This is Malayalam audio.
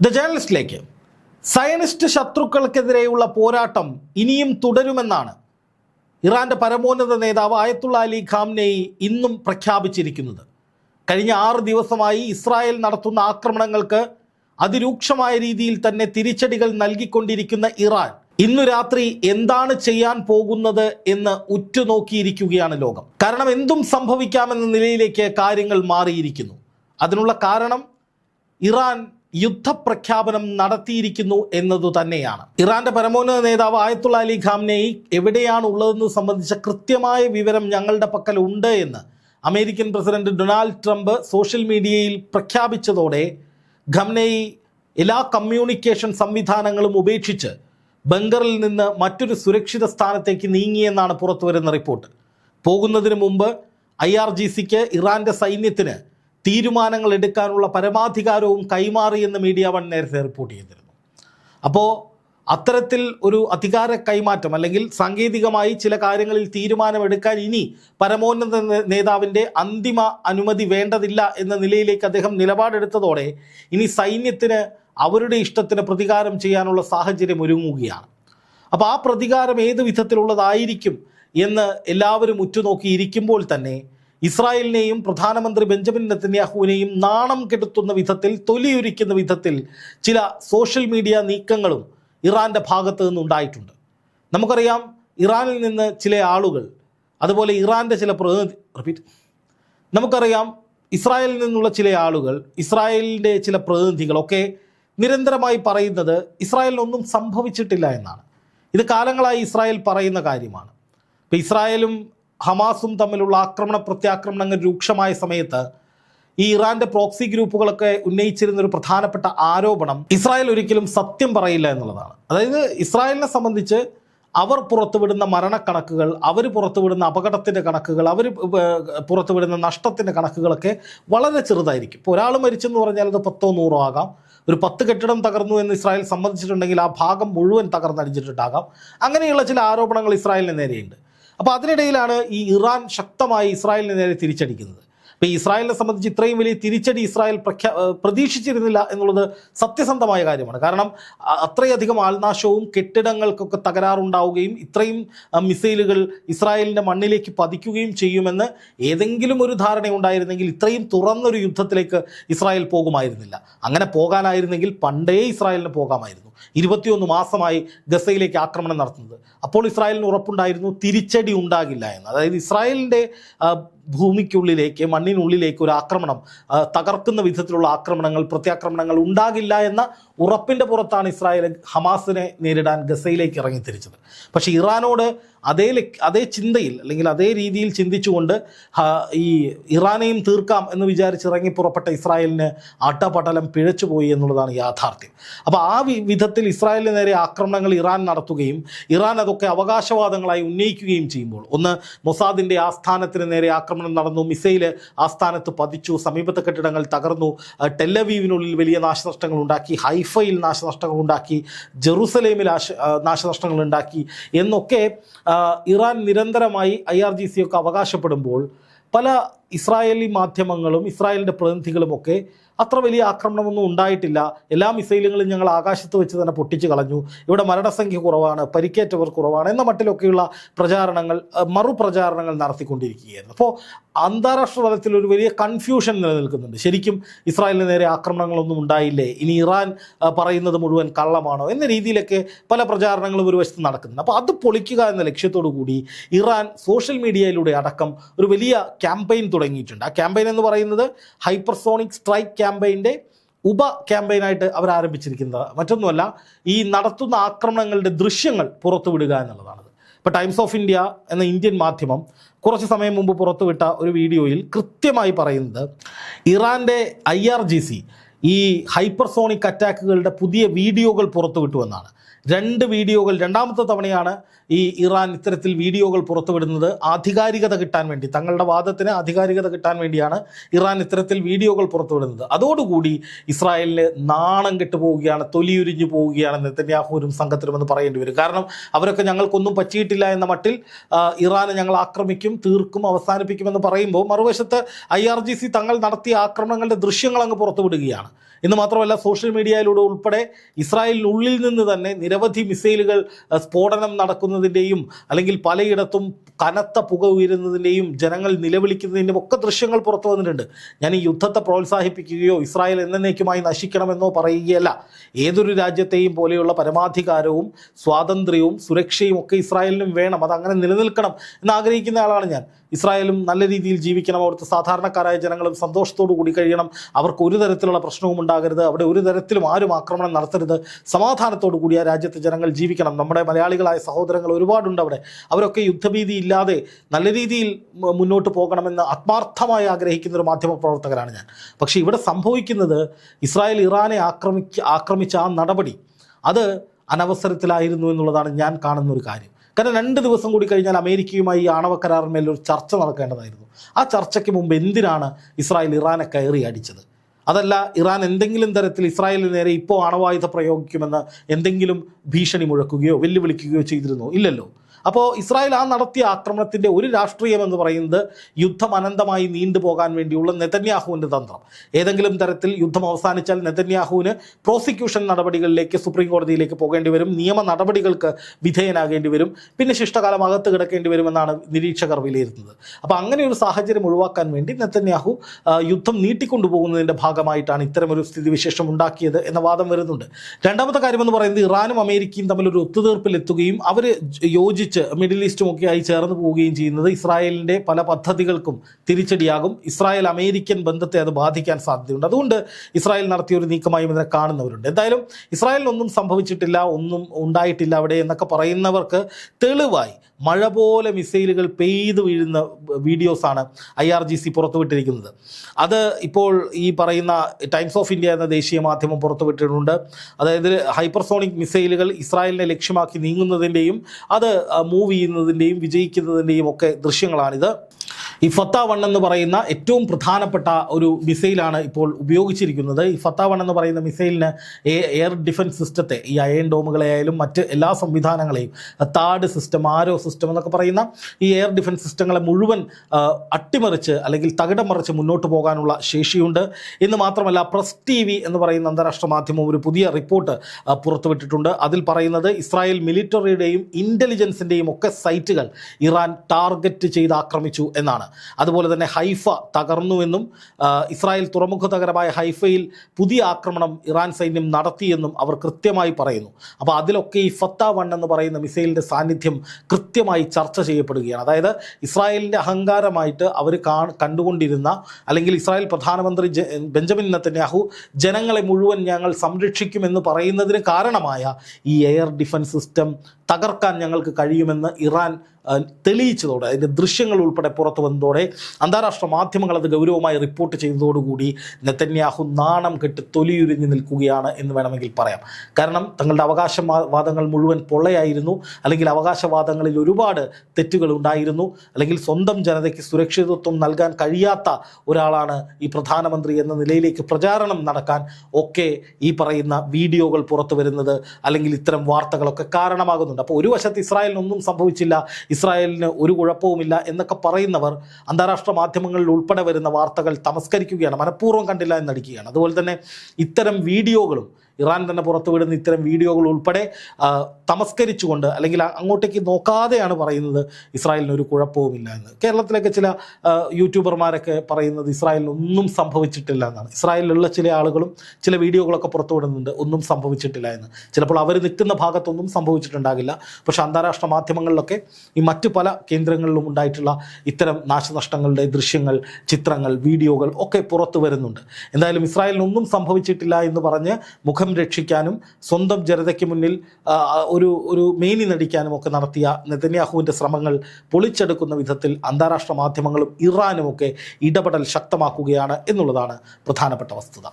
ദ ജേർണലിസ്റ്റിലേക്ക് സയനിസ്റ്റ് ശത്രുക്കൾക്കെതിരെയുള്ള പോരാട്ടം ഇനിയും തുടരുമെന്നാണ് ഇറാന്റെ പരമോന്നത നേതാവ് ആയത്തുള്ള അലി ഖാംനെയി ഇന്നും പ്രഖ്യാപിച്ചിരിക്കുന്നത്. കഴിഞ്ഞ ആറ് ദിവസമായി ഇസ്രായേൽ നടത്തുന്ന ആക്രമണങ്ങൾക്ക് അതിരൂക്ഷമായ രീതിയിൽ തന്നെ തിരിച്ചടികൾ നൽകിക്കൊണ്ടിരിക്കുന്ന ഇറാൻ ഇന്നു രാത്രി എന്താണ് ചെയ്യാൻ പോകുന്നത് എന്ന് ഉറ്റുനോക്കിയിരിക്കുകയാണ് ലോകം. കാരണം എന്തും സംഭവിക്കാമെന്ന നിലയിലേക്ക് കാര്യങ്ങൾ മാറിയിരിക്കുന്നു. അതിനുള്ള കാരണം ഇറാൻ യുദ്ധപ്രഖ്യാപനം നടത്തിയിരിക്കുന്നു എന്നതു തന്നെയാണ്. ഇറാന്റെ പരമോന്നത നേതാവ് ആയത്തുള്ള അലി ഖാംനെയി എവിടെയാണ് ഉള്ളതെന്ന് സംബന്ധിച്ച കൃത്യമായ വിവരം ഞങ്ങളുടെ പക്കൽ ഉണ്ട് എന്ന് American president Donald Trump social മീഡിയയിൽ പ്രഖ്യാപിച്ചതോടെ ഖംനെയി എല്ലാ കമ്മ്യൂണിക്കേഷൻ സംവിധാനങ്ങളും ഉപേക്ഷിച്ച് ബംഗറിൽ നിന്ന് മറ്റൊരു സുരക്ഷിത സ്ഥാനത്തേക്ക് നീങ്ങിയെന്നാണ് പുറത്തുവരുന്ന റിപ്പോർട്ട്. പോകുന്നതിന് മുമ്പ് ഐ ആർ ജി സിക്ക് ഇറാന്റെ സൈന്യത്തിന് തീരുമാനങ്ങൾ എടുക്കാനുള്ള പരമാധികാരവും കൈമാറിയെന്ന് മീഡിയ വൺ നേരത്തെ റിപ്പോർട്ട് ചെയ്തിരുന്നു. അപ്പോൾ അത്തരത്തിൽ ഒരു അധികാര കൈമാറ്റം അല്ലെങ്കിൽ സാങ്കേതികമായി ചില കാര്യങ്ങളിൽ തീരുമാനമെടുക്കാൻ ഇനി പരമോന്നത നേതാവിന്റെ അന്തിമ അനുമതി വേണ്ടതില്ല എന്ന നിലയിലേക്ക് അദ്ദേഹം നിലപാടെടുത്തതോടെ ഇനി സൈന്യത്തിന് അവരുടെ ഇഷ്ടത്തിന് പ്രതികാരം ചെയ്യാനുള്ള സാഹചര്യം ഒരുങ്ങുകയാണ്. അപ്പോൾ ആ പ്രതികാരം ഏത് വിധത്തിലുള്ളതായിരിക്കും എന്ന് എല്ലാവരും ഉറ്റുനോക്കിയിരിക്കുമ്പോൾ തന്നെ ഇസ്രായേലിനെയും പ്രധാനമന്ത്രി ബെഞ്ചമിൻ നെത്തന്യാഹുവിനെയും നാണം കെടുത്തുന്ന വിധത്തിൽ തൊലിയൊരിക്കുന്ന വിധത്തിൽ ചില സോഷ്യൽ മീഡിയ നീക്കങ്ങളും ഇറാന്റെ ഭാഗത്ത് നിന്നുണ്ടായിട്ടുണ്ട്. നമുക്കറിയാം ഇറാനിൽ നിന്ന് ചില ആളുകൾ അതുപോലെ ഇറാന്റെ ചില പ്രതിനിധി റിപ്പീറ്റ് നമുക്കറിയാം ഇസ്രായേലിൽ നിന്നുള്ള ചില ആളുകൾ ഇസ്രായേലിന്റെ ചില പ്രതിനിധികളൊക്കെ നിരന്തരമായി പറയുന്നത് ഇസ്രായേലിനൊന്നും സംഭവിച്ചിട്ടില്ല എന്നാണ്. ഇത് കാലങ്ങളായി ഇസ്രായേൽ പറയുന്ന കാര്യമാണ്. ഇപ്പോൾ ഇസ്രായേലും ഹമാസും തമ്മിലുള്ള ആക്രമണ പ്രത്യാക്രമണങ്ങൾ രൂക്ഷമായ സമയത്ത് ഈ ഇറാന്റെ പ്രോക്സി ഗ്രൂപ്പുകളൊക്കെ ഉന്നയിച്ചിരുന്ന ഒരു പ്രധാനപ്പെട്ട ആരോപണം ഇസ്രായേൽ ഒരിക്കലും സത്യം പറയില്ല എന്നുള്ളതാണ്. അതായത് ഇസ്രായേലിനെ സംബന്ധിച്ച് അവർ പുറത്തുവിടുന്ന മരണക്കണക്കുകൾ അവർ പുറത്തുവിടുന്ന അപകടത്തിന്റെ കണക്കുകൾ അവർ പുറത്തുവിടുന്ന നഷ്ടത്തിന്റെ കണക്കുകളൊക്കെ വളരെ ചെറുതായിരിക്കും. ഇപ്പോൾ ഒരാൾ മരിച്ചെന്ന് പറഞ്ഞാൽ അത് പത്തോ നൂറോ ആകാം. ഒരു പത്ത് കെട്ടിടം തകർന്നു എന്ന് ഇസ്രായേൽ സമ്മതിച്ചിട്ടുണ്ടെങ്കിൽ ആ ഭാഗം മുഴുവൻ തകർന്നടിച്ചിട്ടുണ്ടാകാം അങ്ങനെയുള്ള ചില ആരോപണങ്ങൾ ഇസ്രായേലിന് നേരെയുണ്ട്. അപ്പോൾ അതിനിടയിലാണ് ഈ ഇറാൻ ശക്തമായി ഇസ്രായേലിന് നേരെ തിരിച്ചടിക്കുന്നത്. അപ്പോൾ ഇസ്രായേലിനെ സംബന്ധിച്ച് ഇത്രയും വലിയ തിരിച്ചടി ഇസ്രായേൽ പ്രഖ്യാ പ്രതീക്ഷിച്ചിരുന്നില്ല എന്നുള്ളത് സത്യസന്ധമായ കാര്യമാണ്. കാരണം അത്രയധികം ആൾനാശവും കെട്ടിടങ്ങൾക്കൊക്കെ തകരാറുണ്ടാവുകയും ഇത്രയും മിസൈലുകൾ ഇസ്രായേലിന്റെ മണ്ണിലേക്ക് പതിക്കുകയും ചെയ്യുമെന്ന് ഏതെങ്കിലും ഒരു ധാരണ ഉണ്ടായിരുന്നെങ്കിൽ ഇത്രയും തുറന്നൊരു യുദ്ധത്തിലേക്ക് ഇസ്രായേൽ പോകുമായിരുന്നില്ല. അങ്ങനെ പോകാനായിരുന്നെങ്കിൽ പണ്ടേ ഇസ്രായേലിന് പോകാമായിരുന്നു. ഇരുപത്തിയൊന്ന് മാസമായി ഗസയിലേക്ക് ആക്രമണം നടത്തുന്നത്. അപ്പോൾ ഇസ്രായേലിന് ഉറപ്പുണ്ടായിരുന്നു തിരിച്ചടി ഉണ്ടാകില്ല എന്ന്. അതായത് ഇസ്രായേലിന്റെ ഭൂമിക്കുള്ളിലേക്ക് മണ്ണിനുള്ളിലേക്ക് ഒരു ആക്രമണം തകർക്കുന്ന വിധത്തിലുള്ള ആക്രമണങ്ങൾ പ്രത്യാക്രമണങ്ങൾ ഉണ്ടാകില്ല എന്ന ഉറപ്പിന്റെ പുറത്താണ് ഇസ്രായേൽ ഹമാസിനെ നേരിടാൻ ഗസയിലേക്ക് ഇറങ്ങി തിരിച്ചത് പക്ഷേ ഇറാനോട് അതേ അതേ ചിന്തയിൽ അല്ലെങ്കിൽ അതേ രീതിയിൽ ചിന്തിച്ചുകൊണ്ട് ഈ ഇറാനെയും തീർക്കാം എന്ന് വിചാരിച്ച് ഇറങ്ങി പുറപ്പെട്ട ഇസ്രായേലിന് അട്ടപടലം പിഴച്ചുപോയി എന്നുള്ളതാണ് യാഥാർത്ഥ്യം. അപ്പോൾ ആ വിധത്തിൽ ഇസ്രായേലിന് നേരെ ആക്രമണങ്ങൾ ഇറാൻ നടത്തുകയും ഇറാൻ അതൊക്കെ അവകാശവാദങ്ങളായി ഉന്നയിക്കുകയും ചെയ്യുമ്പോൾ ഒന്ന് മൊസാദിന്റെ ആസ്ഥാനത്തിന് നേരെ ആക്രമണം നടന്നു മിസൈൽ ആസ്ഥാനത്ത് പതിച്ചു സമീപത്തെ കെട്ടിടങ്ങൾ തകർന്നു ടെല്ലവീവിനുള്ളിൽ വലിയ നാശനഷ്ടങ്ങൾ ഉണ്ടാക്കി ഹൈഫയിൽ നാശനഷ്ടങ്ങൾ ഉണ്ടാക്കി ജെറുസലേമിൽ നാശനഷ്ടങ്ങൾ ഉണ്ടാക്കി എന്നൊക്കെ ഇറാൻ നിരന്തരമായി ഐ ആർ ജി സി ഒക്കെ അവകാശപ്പെടുമ്പോൾ പല ഇസ്രായേലി മാധ്യമങ്ങളും ഇസ്രായേലിന്റെ പ്രതിനിധികളുമൊക്കെ അത്ര വലിയ ആക്രമണമൊന്നും ഉണ്ടായിട്ടില്ല. എല്ലാ മിസൈലുകളും ഞങ്ങൾ ആകാശത്ത് വെച്ച് തന്നെ പൊട്ടിച്ച് കളഞ്ഞു. ഇവിടെ മരണസംഖ്യ കുറവാണ് പരിക്കേറ്റവർ കുറവാണ് എന്ന മട്ടിലൊക്കെയുള്ള പ്രചാരണങ്ങൾ മറുപ്രചാരണങ്ങൾ നടത്തിക്കൊണ്ടിരിക്കുകയായിരുന്നു. അപ്പോൾ അന്താരാഷ്ട്ര തലത്തിൽ ഒരു വലിയ കൺഫ്യൂഷൻ നിലനിൽക്കുന്നുണ്ട്. ശരിക്കും ഇസ്രായേലിന് നേരെ ആക്രമണങ്ങളൊന്നും ഉണ്ടായില്ലേ? ഇനി ഇറാൻ പറയുന്നത് മുഴുവൻ കള്ളമാണോ എന്ന രീതിയിലൊക്കെ പല പ്രചാരണങ്ങളും ഒരു വശത്ത് നടക്കുന്നുണ്ട്. അപ്പോൾ അത് പൊളിക്കുക എന്ന ലക്ഷ്യത്തോടു കൂടി ഇറാൻ സോഷ്യൽ മീഡിയയിലൂടെ അടക്കം ഒരു വലിയ ക്യാമ്പയിൻ തുടങ്ങിയിട്ടുണ്ട്. ആ ക്യാമ്പയിൻ എന്ന് പറയുന്നത് ഹൈപ്പർസോണിക് സ്ട്രൈക്ക് ക്യാമ്പയിന്റെ ഉപ ക്യാമ്പയിനായിട്ട് അവർ ആരംഭിച്ചിരിക്കുന്നത്. മറ്റൊന്നുമല്ല ഈ നടത്തുന്ന ആക്രമണങ്ങളുടെ ദൃശ്യങ്ങൾ പുറത്തുവിടുക എന്നുള്ളതാണ് ഇപ്പോൾ ടൈംസ് ഓഫ് ഇന്ത്യ എന്ന ഇന്ത്യൻ മാധ്യമം കുറച്ച് സമയം മുമ്പ് പുറത്തുവിട്ട ഒരു വീഡിയോയിൽ കൃത്യമായി പറയുന്നത് ഇറാന്റെ ഐ ആർ ജി സി ഈ ഹൈപ്പർസോണിക് അറ്റാക്കുകളുടെ പുതിയ വീഡിയോകൾ പുറത്തുവിട്ടു എന്നാണ്. രണ്ട് വീഡിയോകൾ രണ്ടാമത്തെ തവണയാണ് ഈ ഇറാൻ ഇത്തരത്തിൽ വീഡിയോകൾ പുറത്തുവിടുന്നത്. ആധികാരികത കിട്ടാൻ വേണ്ടി തങ്ങളുടെ വാദത്തിന് ആധികാരികത കിട്ടാൻ വേണ്ടിയാണ് ഇറാൻ ഇത്തരത്തിൽ വീഡിയോകൾ പുറത്തുവിടുന്നത്. അതോടുകൂടി ഇസ്രായേലിന് നാണം കെട്ടു പോവുകയാണ് തൊലിയുരിഞ്ഞു പോവുകയാണ് നെത്തന്യാഹുവിനും സംഘത്തിനും എന്ന് പറയേണ്ടി വരും. കാരണം അവരൊക്കെ ഞങ്ങൾക്കൊന്നും പറ്റിയിട്ടില്ല എന്ന മട്ടിൽ ഇറാനെ ഞങ്ങൾ ആക്രമിക്കും തീർക്കും അവസാനിപ്പിക്കുമെന്ന് പറയുമ്പോൾ മറുവശത്ത് ഐ ആർ ജി സി തങ്ങൾ നടത്തിയ ആക്രമണങ്ങളുടെ ദൃശ്യങ്ങൾ അങ്ങ് പുറത്തുവിടുകയാണ്. എന്ന് മാത്രമല്ല സോഷ്യൽ മീഡിയയിലൂടെ ഉൾപ്പെടെ ഇസ്രായേലിനുള്ളിൽ നിന്ന് തന്നെ നിരവധി മിസൈലുകൾ സ്ഫോടനം നടക്കുന്നതിന്റെയും അല്ലെങ്കിൽ പലയിടത്തും കനത്ത പുക ഉയരുന്നതിന്റെയും ജനങ്ങൾ നിലവിളിക്കുന്നതിന്റെയും ഒക്കെ ദൃശ്യങ്ങൾ പുറത്തു വന്നിട്ടുണ്ട്. ഞാൻ ഈ യുദ്ധത്തെ പ്രോത്സാഹിപ്പിക്കുകയോ ഇസ്രായേൽ എന്നേക്കുമായി നശിക്കണമെന്നോ പറയുകയല്ല. ഏതൊരു രാജ്യത്തെയും പോലെയുള്ള പരമാധികാരവും സ്വാതന്ത്ര്യവും സുരക്ഷയും ഒക്കെ ഇസ്രായേലിനും വേണം. അത് അങ്ങനെ നിലനിൽക്കണം എന്ന് ആഗ്രഹിക്കുന്ന ആളാണ് ഞാൻ. ഇസ്രായേലും നല്ല രീതിയിൽ ജീവിക്കണം. അവിടുത്തെ സാധാരണക്കാരായ ജനങ്ങളും സന്തോഷത്തോടു കൂടി കഴിയണം. അവർക്ക് ഒരു തരത്തിലുള്ള പ്രശ്നവും ഉണ്ടാകരുത്. അവിടെ ഒരു തരത്തിലും ആരും ആക്രമണം നടത്തരുത്. സമാധാനത്തോടു കൂടി ആ രാജ്യത്തെ ജനങ്ങൾ ജീവിക്കണം. നമ്മുടെ മലയാളികളായ സഹോദരങ്ങൾ ഒരുപാടുണ്ട് അവിടെ. അവരൊക്കെ യുദ്ധഭീതി ഇല്ലാതെ നല്ല രീതിയിൽ മുന്നോട്ട് പോകണമെന്ന് ആത്മാർത്ഥമായി ആഗ്രഹിക്കുന്ന ഒരു മാധ്യമ പ്രവർത്തകരാണ് ഞാൻ. പക്ഷേ ഇവിടെ സംഭവിക്കുന്നത് ഇസ്രായേൽ ഇറാനെ ആക്രമിക്ക ആക്രമിച്ച ആ നടപടി അത് അനവസരത്തിലായിരുന്നു എന്നുള്ളതാണ് ഞാൻ കാണുന്ന ഒരു കാര്യം. കാരണം രണ്ട് ദിവസം കൂടി കഴിഞ്ഞാൽ അമേരിക്കയുമായി ഈ ആണവ കരാറിന്മേൽ ഒരു ചർച്ച നടക്കേണ്ടതായിരുന്നു. ആ ചർച്ചയ്ക്ക് മുമ്പ് എന്തിനാണ് ഇസ്രായേൽ ഇറാനെ കയറി അടിച്ചത്? അതല്ല ഇറാൻ എന്തെങ്കിലും തരത്തിൽ ഇസ്രായേലിന് നേരെ ഇപ്പോൾ ആണവായുധ പ്രയോഗിക്കുമെന്ന് എന്തെങ്കിലും ഭീഷണി മുഴക്കുകയോ വെല്ലുവിളിക്കുകയോ ചെയ്തിരുന്നോ? ഇല്ലല്ലോ. അപ്പോൾ ഇസ്രായേൽ ആ നടത്തിയ ആക്രമണത്തിന്റെ ഒരു രാഷ്ട്രീയം എന്ന് പറയുന്നത് യുദ്ധം അനന്തമായി നീണ്ടുപോകാൻ വേണ്ടിയുള്ള നെതന്യാഹുവിന്റെ തന്ത്രം. ഏതെങ്കിലും തരത്തിൽ യുദ്ധം അവസാനിച്ചാൽ നെതന്യാഹുവിന് പ്രോസിക്യൂഷൻ നടപടികളിലേക്ക് സുപ്രീം കോടതിയിലേക്ക് പോകേണ്ടി വരും നിയമ നടപടികൾക്ക് വിധേയനാകേണ്ടി വരും പിന്നെ ശിഷ്ടകാലം അകത്ത് കിടക്കേണ്ടി വരുമെന്നാണ് നിരീക്ഷകർ വിലയിരുത്തുന്നത്. അപ്പോൾ അങ്ങനെ ഒരു സാഹചര്യം ഒഴിവാക്കാൻ വേണ്ടി നെതന്യാഹു യുദ്ധം നീട്ടിക്കൊണ്ടുപോകുന്നതിന്റെ ഭാഗമായിട്ടാണ് ഇത്തരമൊരു സ്ഥിതിവിശേഷം ഉണ്ടാക്കിയത് എന്ന വാദം വരുന്നുണ്ട്. രണ്ടാമത്തെ കാര്യമെന്ന് പറയുന്നത് ഇറാനും അമേരിക്കയും തമ്മിൽ ഒരു ഒത്തുതീർപ്പിലെത്തുകയും അവർ യോജിച്ച് മിഡിൽ ഈസ്റ്റും ഒക്കെ ആയി ചേർന്ന് പോവുകയും ചെയ്യുന്നത് ഇസ്രായേലിന്റെ പല പദ്ധതികൾക്കും തിരിച്ചടിയാകും. ഇസ്രായേൽ അമേരിക്കൻ ബന്ധത്തെ അത് ബാധിക്കാൻ സാധ്യതയുണ്ട്. അതുകൊണ്ട് ഇസ്രായേൽ നടത്തിയ ഒരു നീക്കമായി ഇതിനെ കാണുന്നവരുണ്ട്. എന്തായാലും ഇസ്രായേലിനൊന്നും സംഭവിച്ചിട്ടില്ല ഒന്നും ഉണ്ടായിട്ടില്ല അവിടെ എന്നൊക്കെ പറയുന്നവർക്ക് തെളിവായി മഴ പോലെ മിസൈലുകൾ പെയ്തു വീഴുന്ന വീഡിയോസാണ് ഐ ആർ ജി സി പുറത്തുവിട്ടിരിക്കുന്നത്. അത് ഇപ്പോൾ ഈ പറയുന്ന ടൈംസ് ഓഫ് ഇന്ത്യ എന്ന ദേശീയ മാധ്യമം പുറത്തുവിട്ടിട്ടുണ്ട്. അതായത് ഹൈപ്പർസോണിക് മിസൈലുകൾ ഇസ്രായേലിനെ ലക്ഷ്യമാക്കി നീങ്ങുന്നതിന്റെയും അത് മൂവ് ചെയ്യുന്നതിന്റെയും വിജയിക്കുന്നതിന്റെയും ഒക്കെ ദൃശ്യങ്ങളാണിത്. ഈ ഫത്ത വൺ എന്ന് പറയുന്ന ഏറ്റവും പ്രധാനപ്പെട്ട ഒരു മിസൈലാണ് ഇപ്പോൾ ഉപയോഗിച്ചിരിക്കുന്നത്. ഈ ഫത്ത വൺ എന്ന് പറയുന്ന മിസൈലിന് എയർ ഡിഫൻസ് സിസ്റ്റത്തെ ഈ അയൺ ഡോമുകളെയായാലും മറ്റ് എല്ലാ സംവിധാനങ്ങളെയും താഡ് സിസ്റ്റം ആരോ സിസ്റ്റം എന്നൊക്കെ പറയുന്ന ഈ എയർ ഡിഫൻസ് സിസ്റ്റങ്ങളെ മുഴുവൻ അട്ടിമറിച്ച് അല്ലെങ്കിൽ തകിടം മറിച്ച് മുന്നോട്ട് പോകാനുള്ള ശേഷിയുണ്ട്. എന്ന് മാത്രമല്ല പ്രസ് ടി വി എന്ന് പറയുന്ന അന്താരാഷ്ട്ര മാധ്യമം ഒരു പുതിയ റിപ്പോർട്ട് പുറത്തുവിട്ടിട്ടുണ്ട്. അതിൽ പറയുന്നത് ഇസ്രായേൽ മിലിറ്ററിയുടെയും ഇന്റലിജൻസിന്റെയും ഒക്കെ സൈറ്റുകൾ ഇറാൻ ടാർഗറ്റ് ചെയ്ത് ആക്രമിച്ചു എന്നാണ്. അതുപോലെ തന്നെ ഹൈഫ തകർന്നുവെന്നും ഇസ്രായേൽ തുറമുഖ നഗരമായ ഹൈഫയിൽ പുതിയ ആക്രമണം ഇറാൻ സൈന്യം നടത്തിയെന്നും അവർ കൃത്യമായി പറയുന്നു. അപ്പോൾ അതിലൊക്കെ ഈ ഫത്ത വൺ എന്ന് പറയുന്ന മിസൈലിന്റെ സാന്നിധ്യം കൃത്യമായി ചർച്ച ചെയ്യപ്പെടുകയാണ്. അതായത് ഇസ്രായേലിന്റെ അഹങ്കാരമായിട്ട് അവർ കാ കണ്ടുകൊണ്ടിരുന്ന അല്ലെങ്കിൽ ഇസ്രായേൽ പ്രധാനമന്ത്രി ബെഞ്ചമിൻ നെത്തന്യാഹു ജനങ്ങളെ മുഴുവൻ ഞങ്ങൾ സംരക്ഷിക്കുമെന്ന് പറയുന്നതിന് കാരണമായ ഈ എയർ ഡിഫൻസ് സിസ്റ്റം തകർക്കാൻ ഞങ്ങൾക്ക് കഴിയുമെന്ന് ഇറാൻ തെളിയിച്ചതോടെ അതിന്റെ ദൃശ്യങ്ങൾ ഉൾപ്പെടെ പുറത്തു വന്നതോടെ അന്താരാഷ്ട്ര മാധ്യമങ്ങൾ അത് ഗൗരവമായി റിപ്പോർട്ട് ചെയ്തതോടുകൂടി നെത്തന്യാഹു നാണം കെട്ട് തൊലിയുരിഞ്ഞ് നിൽക്കുകയാണ് എന്ന് വേണമെങ്കിൽ പറയാം. കാരണം തങ്ങളുടെ അവകാശവാദങ്ങൾ മുഴുവൻ പൊള്ളയായിരുന്നു. അല്ലെങ്കിൽ അവകാശവാദങ്ങളിൽ ഒരുപാട് തെറ്റുകൾ ഉണ്ടായിരുന്നു. അല്ലെങ്കിൽ സ്വന്തം ജനതയ്ക്ക് സുരക്ഷിതത്വം നൽകാൻ കഴിയാത്ത ഒരാളാണ് ഈ പ്രധാനമന്ത്രി എന്ന നിലയിലേക്ക് പ്രചാരണം നടക്കാൻ ഒക്കെ ഈ പറയുന്ന വീഡിയോകൾ പുറത്തു വരുന്നത് അല്ലെങ്കിൽ ഇത്തരം വാർത്തകളൊക്കെ കാരണമാകുന്നുണ്ട്. അപ്പോൾ ഒരു വശത്ത് ഇസ്രായേലിനൊന്നും സംഭവിച്ചില്ല. ഇസ്രായേലിന് ഒരു കുഴപ്പവുമില്ല എന്നൊക്കെ പറയുന്നവർ അന്താരാഷ്ട്ര മാധ്യമങ്ങളിൽ ഉൾപ്പെടെ വരുന്ന വാർത്തകൾ തമസ്കരിക്കുകയാണ് മനഃപൂർവം കണ്ടില്ല എന്നടിക്കുകയാണ്. അതുപോലെ തന്നെ ഇത്തരം വീഡിയോകളും ഇറാൻ തന്നെ പുറത്തുവിടുന്ന ഇത്തരം വീഡിയോകൾ ഉൾപ്പെടെ തമസ്കരിച്ചുകൊണ്ട് അല്ലെങ്കിൽ അങ്ങോട്ടേക്ക് നോക്കാതെയാണ് പറയുന്നത് ഇസ്രായേലിന് ഒരു കുഴപ്പവുമില്ല എന്ന്. കേരളത്തിലൊക്കെ ചില യൂട്യൂബർമാരൊക്കെ പറയുന്നത് ഇസ്രായേലിന് ഒന്നും സംഭവിച്ചിട്ടില്ല എന്നാണ്. ഇസ്രായേലിലുള്ള ചില ആളുകളും ചില വീഡിയോകളൊക്കെ പുറത്തുവിടുന്നുണ്ട് ഒന്നും സംഭവിച്ചിട്ടില്ല എന്ന്. ചിലപ്പോൾ അവർ നിൽക്കുന്ന ഭാഗത്തൊന്നും സംഭവിച്ചിട്ടുണ്ടാകില്ല. പക്ഷേ അന്താരാഷ്ട്ര മാധ്യമങ്ങളിലൊക്കെ ഈ മറ്റു പല കേന്ദ്രങ്ങളിലും ഉണ്ടായിട്ടുള്ള ഇത്തരം നാശനഷ്ടങ്ങളുടെ ദൃശ്യങ്ങൾ ചിത്രങ്ങൾ വീഡിയോകൾ ഒക്കെ പുറത്തു വരുന്നുണ്ട്. എന്തായാലും ഇസ്രായേലിനൊന്നും സംഭവിച്ചിട്ടില്ല എന്ന് പറഞ്ഞ് മുഖം രക്ഷിക്കാനും സ്വന്തം ജനതയ്ക്ക് മുന്നിൽ ഒരു ഒരു മേനി നടിക്കാനും ഒക്കെ നടത്തിയ നെതന്യാഹുവിന്റെ ശ്രമങ്ങൾ പൊളിച്ചെടുക്കുന്ന വിധത്തിൽ അന്താരാഷ്ട്ര മാധ്യമങ്ങളും ഇറാനുമൊക്കെ ഇടപെടൽ ശക്തമാക്കുകയാണ് എന്നുള്ളതാണ് പ്രധാനപ്പെട്ട വസ്തുത.